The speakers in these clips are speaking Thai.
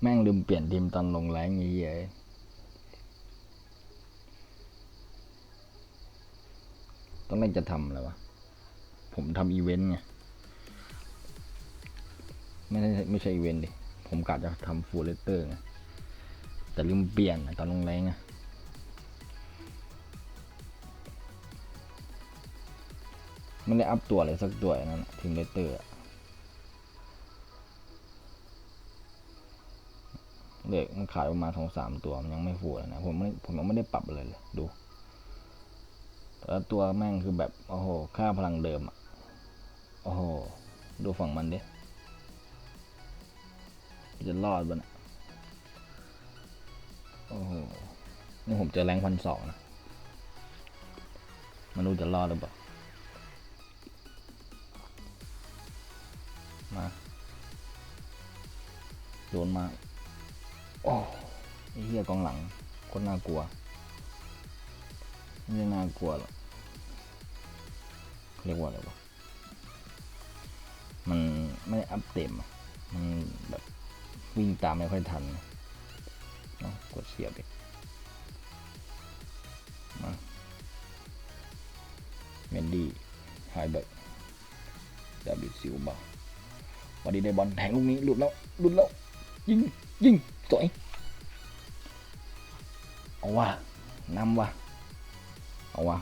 แม่งลืมเปลี่ยนทีมตอนลงแรงไอ้เหี้ยต้องเล่นจะทำอะไรวะ ผมทำอีเวนต์ไง ไม่ใช่ไม่ใช่อีเวนต์ดิ ผมกะจะทำฟูลเลเตอร์ไง แต่ลืมเปลี่ยนตอนลงแรงอะมันได้อัพตัวอะไรสักตัวนั่นทีมเลเตอร์อะ เด็กมันขาดประมาณสองสามตัวมันยังไม่ฟูนะผมไม่ผมยังไม่ได้ปรับอะไรเลยดูแต่ตัวแม่งคือแบบโอ้โหค่าพลังเดิมอะโอ้โหดูฝั่งมันดิจะรอดบ้นะโอ้โหนี่ผมเจอแรงพันสองนะมันรู้จะรอดหรือเปล่ามาโดนมา โอ้ไอ้เหี้ยกองหลังคนน่ากลัวไม่น่ากลัวหรอกเรียกว่าอะไรวะมันไม่ได้อัพเต็มมันแบบวิ่งตามไม่ค่อยทันนะเนาะกดเสียบอีกมาเมนดี้ไฮเบิร์กดาบิดซิลบาวันนี้ได้บอลแทงลูกนี้หลุดแล้วหลุดแล้วยิง ยิงสวยเอาว่ะนำว่ะเอาว่ะ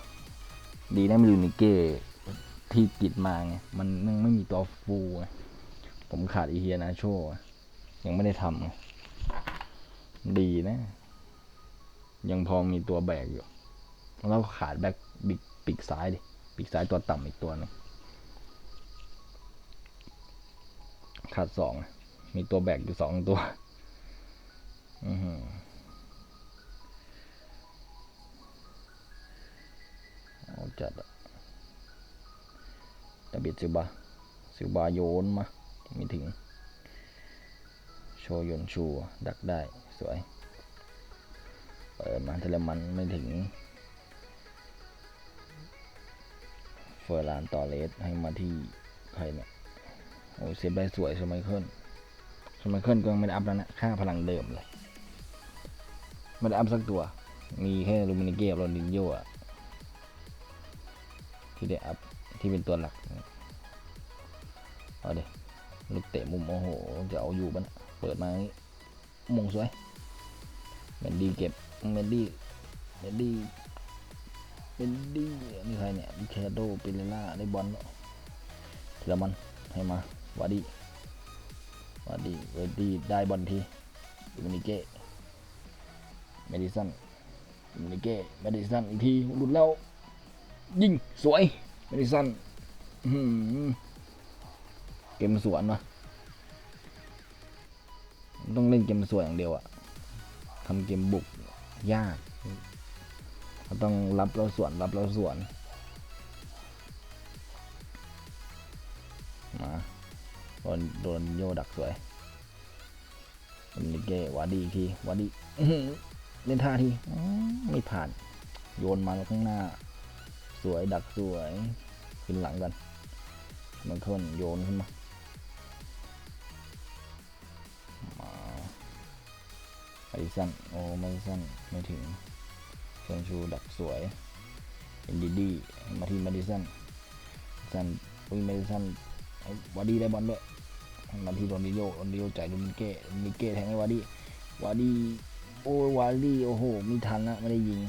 ดีนะมิลูนิเก้ที่ติดมาไงมันยังไม่มีตัวฟูไงผมขาดอีเฮียนาโชยังไม่ได้ทำดีนะ ยังพอมีตัวแบกอยู่ แล้วขาดแบ็คบิกปีกซ้ายดิปีกซ้ายตัวต่ำอีกตัวหนึงขาดสองมีตัวแบกอยู่สองตัว เอาจัดอะบิดซิบาซิบาโยนมาไม่ถึง โชยนชูดักได้สวย เปิดมาเทเลมันไม่ถึง เฟอร์ลานต่อเลสให้มาที่ใครเนี่ยโอ้เซฟได้สวยสมัยเคิลสมัยเคิลก็ยังไม่ได้อัพแล้วนะ ค่าพลังเดิมเลย ไม่ได้อัพสักตัว มีแค่ลูมินิเก้กับโรนดินโยอะที่ได้อัพที่เป็นตัวหลัก เอาเดี๋ยลูกเตะมุมโอ้โห จะเอาอยู่บ้านเปิดมาอย่างงี้มงสวยเมนดี้เก็บเมนดี้เมนดี้เมนดี้นี่ใครเนี่ยแคโดปิเลล่าได้บอลแล้วเทเลมันให้มาวาดีวาดีวาดีได้บอลทีดูมินิเก้ เมดิสันดูมินิเก้เมดิสันอีกทีหลุดแล้วยิงสวยเมดิสันเกมสวนวะต้องเล่นเกมสวนอย่างเดียวอะทำเกมบุกยากต้องรับแล้วสวนรับแล้วสวนมาโดนโดนโยดักสวยเป็นลิเกวาดีอีกทีวาดี เล่นท่าทีไม่ผ่าน โยนมาข้างหน้า สวยดักสวยขึ้นหลังกันมันขึ้นโยนขึ้นมามาไอซันโอ้ไม่ซันไม่ถึงเชนชูดักสวยเป็นดีดีมาที่มาดิสันซันวิ่งมาดิสันวาดีได้บอลด้วยให้มาที่โรนดิโยโรนดิโยจ่ายลูมิเก้ลูมิเก้แทงให้วาดีวาดี โอ้ยวาดีโอ้โหมีทันนะไม่ได้ยิง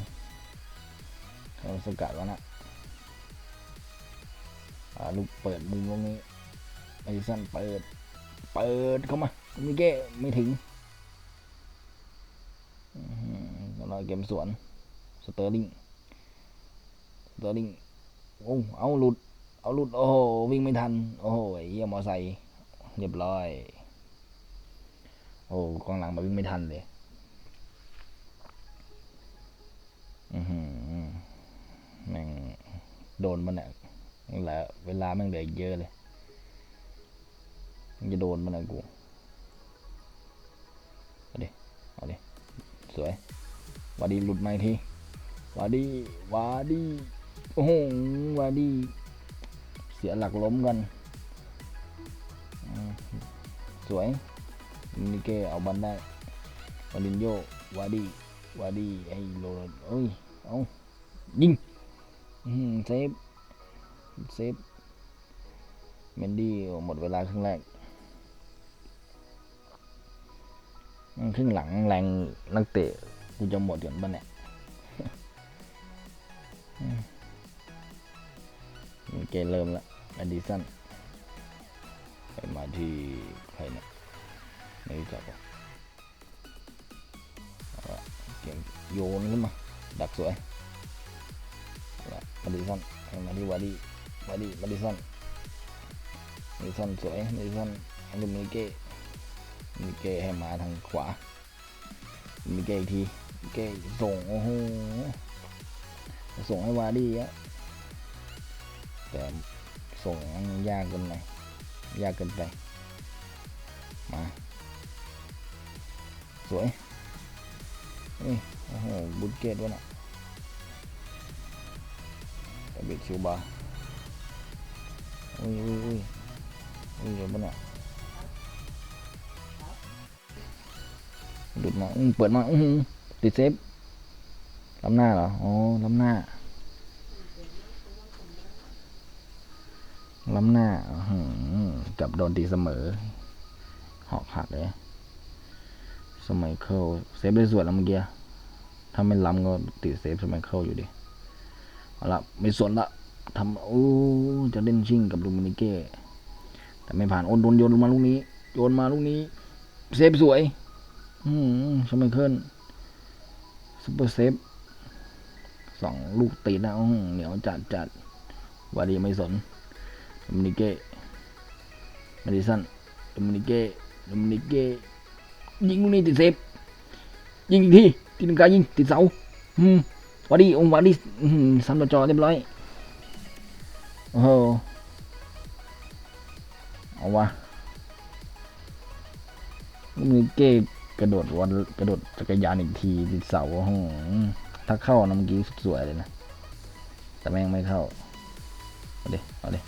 เขาสกัดวะนะลูกเปิดมุมตรงนี้ไอซันเปิด เปิดเข้ามามิเก้ไม่ถึงอื้อหือรอเกมสวน สเตอร์ลิง สเตอร์ลิง โอ้ เอาหลุด เอาหลุด โอ้โห วิ่งไม่ทัน โอ้โหไอ้เหี้ยมอไซค์เรียบร้อย โอ้กองหลังมาวิ่งไม่ทันเลย แม่งโดนมันเนี่ยนั่นแหละเวลาแม่งเหลืออีกเยอะเลยจะโดนมันนะกูเอาดิเอาดิสวยวาดีหลุดมาอีกทีวาดีวาดีโอ้โหวาดีเสียหลักล้มกันสวยมิเกเอาบันได้วาลินโยวาดี ว่าดีไอ้โรนเอ้ย เอายิงเซฟ เซฟเมนดี้หมดเวลาครึ่งแรกครึ่งหลังแรงนักเตะกูจะหมดก่อนบ้านเนี่ยมิเกเริ่มล้วอดิสันไปมาที่ใครเนี่ยไม่รู้จักหรอก ละเก่งโยนขึ้นมา ดักสวยมาดิสันมาที่วาดีวาดีมาดิสันมาดิสันสวยมาดิสันให้ดูมิเก้มิเก้ให้มาทางขวามิเก้อีกทีมิเก้ส่งโอ้โหส่งให้วาดีอะแต่ส่งยากเกินไปยากเกินไปมาสวย เฮ้ยโอ้โหบุญเกตวะน่ะตะเบิดชิวบาอุ้ยอุ้ยอุ้ยอุ้ยเดี๋ยวมันอะหลุดมาอือเปิดมาอือติดเซฟล้ำหน้าเหรออ๋อล้ำหน้าล้ำหน้าจับโดนตีเสมอหอกหักเลย สมัยเคิลเซฟได้สวยแล้วเมื่อกี้ถ้าไม่ล้ำก็ติดเซฟสมัยเคิลอยู่ดิเอาละไม่สนละทำโอ้จะเล่นชิงกับลูมินิเก้แต่ไม่ผ่านโอนโดนโยนมาลูกนี้ โยนมาลูกนี้ เซฟสวย อืมสมัยเคิลซุปเปอร์เซฟสองลูกติดนะอื้อหือเหนียวจัดจัดวาดีไม่สนลูมินิเก้มาดิสันลูมินิเก้ลูมินิเก้ ยิงลูกนี้ติดเซฟยิงอีกทีตีลังกายิงติดเสาอืมวาดีองค์วาดีอืมซ้ำตัวจอเรียบร้อยโอ้โหเอาวะลูกนี้เก้กระโดดวันกระโดดจักรยานอีกทีติดเสาโอ้โหถ้าเข้านะเมื่อกี้สวยเลยนะ แต่แม่งไม่เข้า เอาดิเอาดิ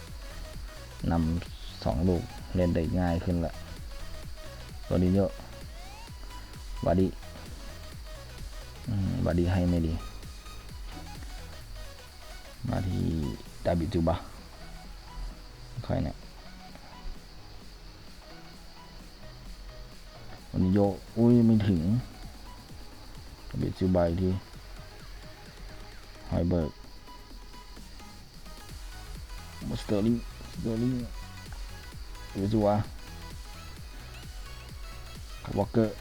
นำสองลูกเล่นได้ง่ายขึ้นละตัวนี้เยอะ บาดีอืมบาดีให้ไม่ดีมาที่ดาบิจูบะใครเนี่ยวันนี้โยอุ้ยไม่ถึงดาบิจูบะอีกทีไฮเบิร์กมาสเตอร์ลิงสเตอร์ลิงดาบิจูบะวอลเกอร์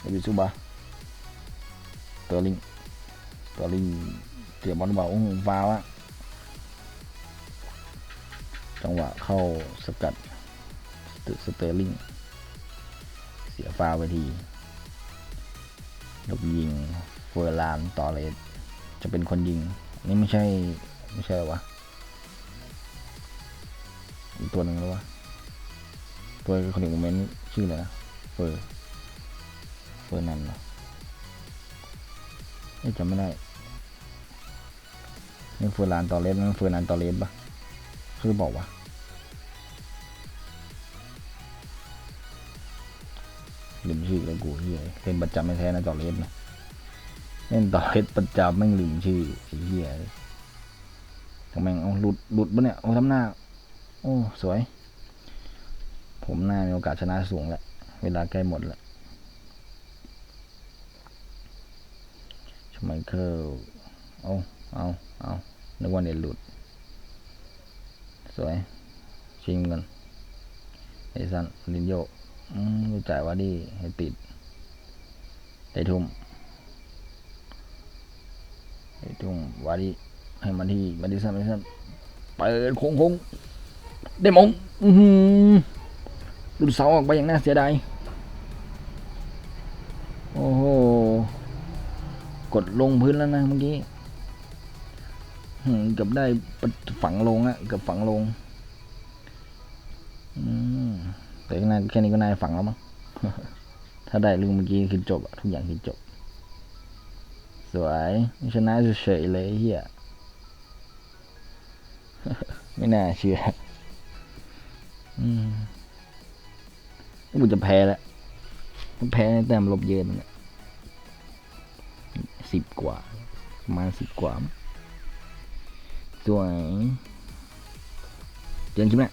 เดวิซูบาเตอร์ลิงเตอร์ลิงเสียบอลเบาโอ้โหฟาวะจังหวะเข้าสกัดสเตอร์ลิงเสียฟาวไปทียกยิงเฟอร์ลานต่อเลยจะเป็นคนยิง นี่ไม่ใช่ ไม่ใช่หรอวะอีกตัวหนึ่งหรือวะตัวคนหนึ่งโมเมนต์ชื่ออะไรนะเฟอร์ เฟอร์นันเหรอไม่จำไม่ได้นี่เฟอร์ลานตอเลสนั่นเฟอร์นันตอเลสปะคือบอกว่าลืมชื่อแล้วกูเฮียเล่นประจำไม่แท้นะตอเลสนะเล่นตอเลสประจำแม่งลืมชื่อไอ้เฮียทำไมเอาหลุดหลุดปะเนี่ยโอ้ทำหน้า โอ้ สวย ผมหน้ามีโอกาสชนะสูงแหละ เวลาใกล้หมดแล้ว ไมเคิลเอาเอาเอานึกว่าเน็ตหลุด สวย ชิงกันไอซันลินโยอืมรู้จ่ายว่าดีให้ติดได้ทุ่มได้ทุ่มวาดีให้มาที่มาดิสันมาดิสันเปิดโค้งโค้งได้มงอือหือหลุดเสาออกไปอย่างน่าเสียดายโอ้โห กดลงพื้นแล้วนะเมื่อกี้เกือบได้ฝังลงอะเกือบฝังลงแต่ก็น่าแค่นี้ก็น่าฝังแล้วมั้งถ้าได้ลูกเมื่อกี้คือจบอะทุกอย่างคือจบ สวยชนะเฉยเลยเฮียไม่น่าเชื่ออืมกูจะแพ้แล้วแพ้แต้มลบเยอะนะ สิบกว่าประมาณสิบกว่าสวยเจอกันคลิปหน้า